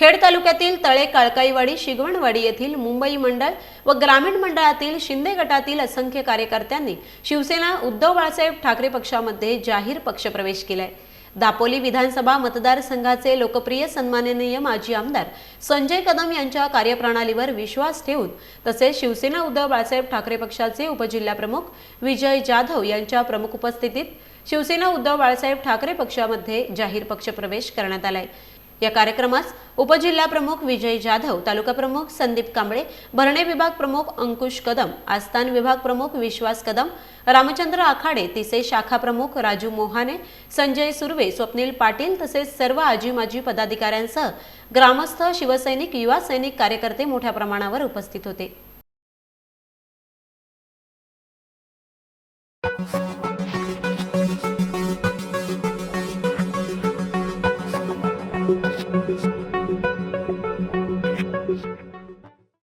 खेड तालुक्यातील तळे काळकाईवाडी शिगवणवाडी येथील मुंबई मंडळ व ग्रामीण मंडळातील शिंदे गटातील असंख्य कार्यकर्त्यांनी शिवसेना उद्धव बाळासाहेब ठाकरे पक्षामध्ये जाहीर पक्षप्रवेश केलाय. दापोली विधानसभा मतदारसंघाचे लोकप्रिय सन्माननीय माजी आमदार संजय कदम यांच्या कार्यप्रणालीवर विश्वास ठेवून तसेच शिवसेना उद्धव बाळासाहेब ठाकरे पक्षाचे उपजिल्हाप्रमुख विजय जाधव यांच्या प्रमुख उपस्थितीत शिवसेना उद्धव बाळासाहेब ठाकरे पक्षामध्ये जाहीर पक्षप्रवेश करण्यात आलाय. या कार्यक्रमास उपजिल्हा प्रमुख विजय जाधव तालुका प्रमुख संदीप कांबळे भरणे विभाग प्रमुख अंकुश कदम आस्थान विभाग प्रमुख विश्वास कदम रामचंद्र आखाडे तिसे शाखा प्रमुख राजू मोहाने संजय सुर्वे स्वप्नील पाटील तसेच सर्व आजी माजी पदाधिकाऱ्यांसह ग्रामस्थ शिवसैनिक युवा सैनिक कार्यकर्ते मोठ्या प्रमाणावर उपस्थित होते.